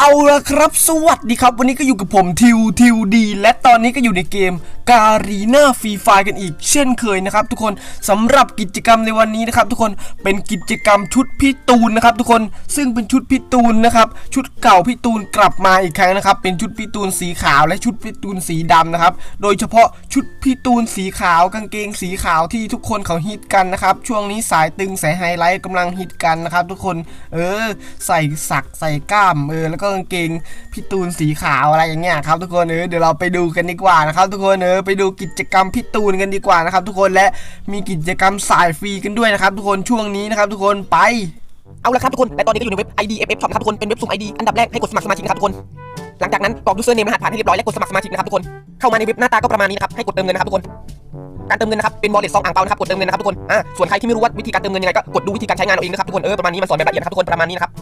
เอาละครับ สวัสดีครับ วันนี้ก็อยู่กับผมทิวทิวดี และตอนนี้ก็อยู่ในเกม การีนาฟรีไฟกันอีกเช่นเคยนะครับทุกคนสำหรับกิจกรรมในวันนี้นะครับทุกคนเป็นกิจกรรมชุดพี่ตูนนะครับทุกคนซึ่งเป็นชุดพี่ตูนนะครับชุดเก่าพี่ตูนกลับมาอีกครั้งนะครับเป็นชุดพี่ตูนสีขาวและชุดพี่ตูนสีดำนะครับโดยเฉพาะชุดพี่ตูนสีขาวกางเกงสีขาวที่ทุกคนเขาฮิตกันนะครับช่วงนี้สายตึงสายไฮไลท์กำลังฮิตกันนะครับทุกคนเออใส่สักใส่กล้ามเออแล้วก็กางเกงพี่ตูนสีขาวอะไรอย่างเงี้ยครับทุกคนเออเดี๋ยวเราไปดูกันดีกว่านะครับทุกคนเออไปดูกิจกรรมพี่ตูนกันดีกว่านะครับทุกคนและมีกิจกรรมสายฟรีกันด้วยนะครับทุกคนช่วงนี้นะครับทุกคนไปเอาละครับทุกคนและตอนนี้ก็อยู่ในเว็บ IDFF Shop นะครับทุกคนเป็นเว็บสุ่ม ID อันดับแรกให้กดสมัครสมาชิกนะครับทุกคนหลังจากนั้นกรอก username รหัสผ่านให้เรียบร้อยและกดสมัครสมาชิกนะครับทุกคนเข้ามาในเว็บหน้าตาก็ประมาณนี้นะครับให้กดเติมเงินนะครับทุกคนการเติมเงินนะครับเป็น wallet ซองอ่างเปานะครับกดเติมเงินนะครับทุกคนอ่าส่วนใครที่ไม่รู้ว่าวิธีการเติมเงินยังไงก็กดดูวิธีการใช้งานเอาเองนะครับทุกคนเออประมาณนี้มันสอนแบบละเอียดครับทุกคนประมาณนี้นะครับ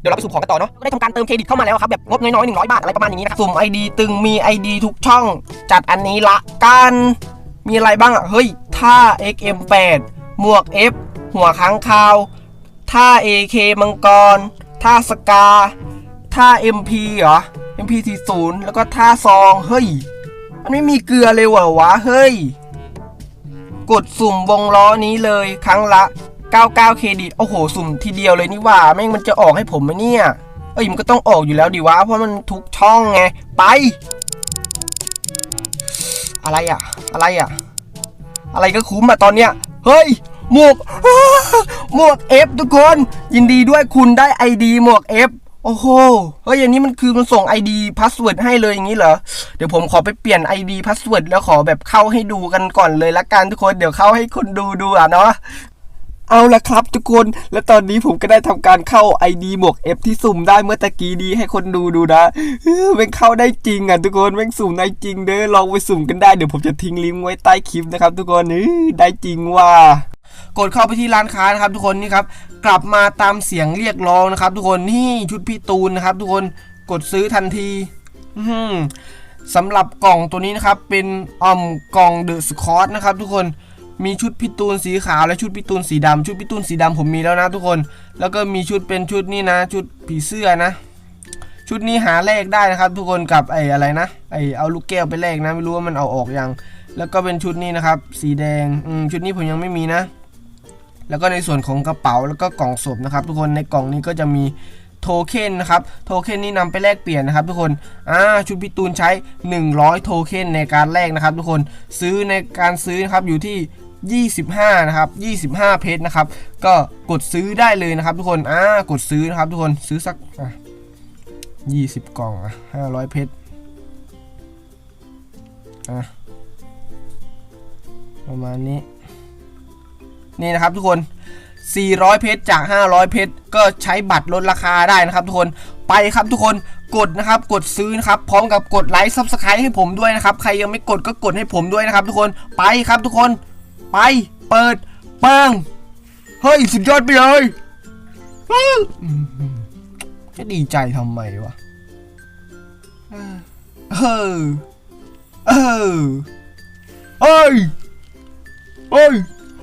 เดี๋ยวเราไปสุ่มของกันต่อเนาะได้ทำการเติมเครดิตเข้ามาแล้วครับแบบงบน้อยๆ100บาทอะไรประมาณอย่างนี้นะครับสุ่ม ID ตึงมี ID ทุกช่อง จัดอันนี้ละกันมีอะไรบ้างอะเฮ้ยท่า XM8 หมวก F หัวค้างคาวท่า AK มังกรท่าสกาท่า MP เหรอ MP40 แล้วก็ท่าซองเฮ้ยมันไม่มีเกลือเลยเหรอวะเฮ้ย กดสุ่มวงล้อนี้เลยครั้งละ 99เครดิตโอ้โห สุ่มทีเดียวเลยนี่ว่าแม่งมันจะออกให้ผมไหมเนี่ย เอ้ยมันก็ต้องออกอยู่แล้วดิวะเพราะมันทุกช่องไง ไป อะไรอะ อะไรอะ อะไรก็คุ้มอะตอนเนี้ย เฮ้ย หมวกหมวก F ทุกคน ยินดีด้วยคุณได้ ID หมวก F โอ้โห เฮ้ยอันนี้มันคือมันส่ง ID พาสเวิร์ดให้เลยอย่างนี้เหรอ เดี๋ยวผมขอไปเปลี่ยน ID พาสเวิร์ดแล้วขอแบบเข้าให้ดูกันก่อนเลยละกันทุกคน เดี๋ยวเข้าให้คนดูดูอะเนาะ เอาละครับทุกคน และตอนนี้ผมก็ได้ทำการเข้า ID หมวก F ที่สุ่มได้เมื่อตะกี้ดีให้คนดูดูนะเออแม่งเข้าได้จริงอะทุกคนแม่งสุ่มได้จริงเด้อลองไปสุ่มกันได้เดี๋ยวผมจะทิ้งลิงก์ไว้ใต้คลิปนะครับ ทุกคนได้จริงว่ากดเข้าไปที่ร้านค้านะครับทุกคนนี่ครับกลับมาตามเสียงเรียกร้องนะครับ ทุกคนนี่ชุดพี่ตูนนะครับ ทุกคนกดซื้อทันทีอื้อหือสำหรับกล่องตัวนี้นะครับเป็นอ่อมกล่องเดอะสคอตนะครับ ทุกคน มีชุดพี่ตูนสีขาวและชุดพี่ตูนสีดำชุดพี่ตูนสีดำผมมีแล้วนะทุกคน แล้วก็มีชุดเป็นชุดนี่นะ ชุดผีเสื้อนะ ชุดนี้หาแลกได้นะครับ ทุกคนกับไอ้อะไรนะไอ้เอาลูกแก้วไปแลกนะไม่รู้ว่ามันเอาออกอยัง แล้วก็เป็นชุดนี้นะครับ สีแดงอืมชุดนี้ผมยังไม่มีนะ แล้วก็ในส่วนของกระเป๋าแล้วก็กล่องศพนะครับ ทุกคนในกล่องนี้ก็จะมีโทเค็นนะครับโทเค็นนี้นำไปแลกเปลี่ยนนะครับ ทุกคนอ่าชุดพี่ตูนใช้ 100 โทเค็นในการแลกนะครับ ทุกคนซื้อในการซื้อนะครับอยู่ที่ 25 นะครับ 25 เพชรนะครับ ก็กดซื้อได้เลยนะครับ ทุกคน อ่า กดซื้อนะครับ ทุกคน ซื้อสัก อะ 20 กล่อง อะ 500 เพชร อะ ประมาณนี้ นี่นะครับทุกคน 400 เพชรจาก 500 เพชร ก็ใช้บัตรลดราคาได้นะครับทุกคน ไปครับทุกคนกดนะครับ กดซื้อนะครับ พร้อมกับกดไลค์ซับสไครต์ให้ผมด้วยนะครับ ใครยังไม่กดก็กดให้ผมด้วยนะครับ ทุกคน ไปครับทุกคน ไป เปิดเปังเฮ้ย สุดยอดไปเลยจะดีใจทำไมวะเออเออเฮ้ยเฮ้ย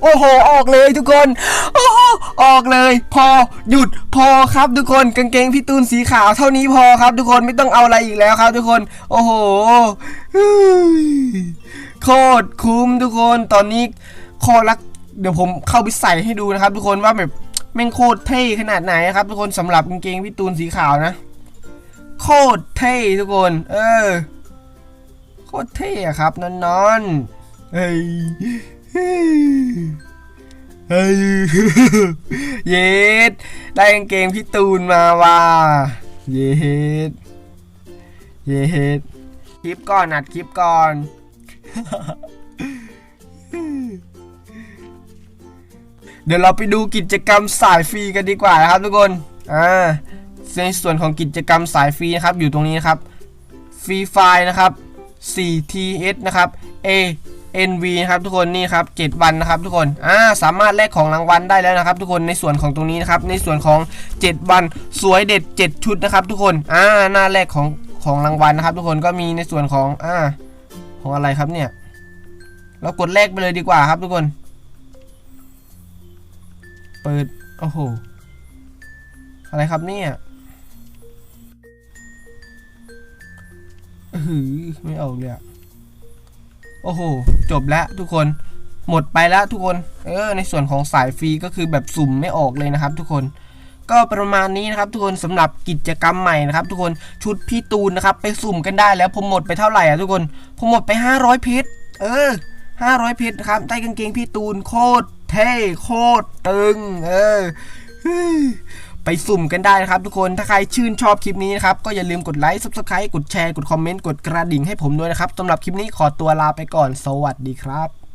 โอ้โห ออกเลยทุกคนโอ้โหออกเลย พอหยุดพอครับทุกคนกางเกงพี่ตูนสีขาวเท่านี้พอครับ ทุกคนไม่ต้องเอาอะไรอีกแล้วครับ ทุกคน โอ้โห โคตรคุ้มทุกคนตอนนี้คอรักเดี๋ยวผมเข้าไปใส่ให้ดูนะครับ ทุกคนว่าแบบแม่งโคตรเท่ขนาดไหนครับ ทุกคนสำหรับกางเกงพี่ตูนสีขาวนะ โคตรเท่ทุกคน เออ โคตรเท่อะครับนอนๆเฮ้ยเฮ้ยเย็ดได้กางเกงพี่ตูนมาว่ะเย็ดเย็ดคลิปก่อนอัดคลิปก่อน เดี๋ยวเราไปดูกิจกรรมสายฟรีกันดีกว่านะครับทุกคนอ่าในส่วนของกิจกรรมสายฟรีนะครับอยู่ตรงนี้นะครับฟรีไฟล์นะครับ 4ts นะครับ a NV นะครับทุกคนนี่ครับ7วันนะครับทุกคนอ่าสามารถแลกของรางวัลได้แล้วนะครับ ทุกคนในส่วนของตรงนี้นะครับในส่วนของ 7 วันสวยเด็ด 7 ชุดนะครับ ทุกคนอ่าหน้าแรกของของรางวัลนะครับ ทุกคนก็มีในส่วนของอ่า ของอะไรครับเนี่ย เรากดแลกไปเลยดีกว่าครับทุกคน เปิด โอ้โห อะไรครับเนี่ยหือไม่ออกเลยอะโอ้โห จบแล้วทุกคน หมดไปแล้วทุกคน เออ ในส่วนของสายฟรีก็คือแบบสุ่มไม่ออกเลยนะครับทุกคน ก็ประมาณนี้นะครับทุกคนสำหรับกิจกรรมใหม่นะครับทุกคนชุดพี่ตูนนะครับไปสุ่มกันได้แล้วผมหมดไปเท่าไหร่อะทุกคนผมหมดไป 500 เพชรเออ 500 เพชรนะครับได้กางเกงพี่ตูนโคตรเท่โคตรตึงเออไปสุ่มกันได้นะครับทุกคนถ้าใครชื่นชอบคลิปนี้นะครับ ก็อย่าลืมกดไลค์ subscribe กดแชร์ กดคอมเมนต์ กดกระดิ่งให้ผมด้วยนะครับสำหรับคลิปนี้ขอตัวลาไปก่อน สวัสดีครับ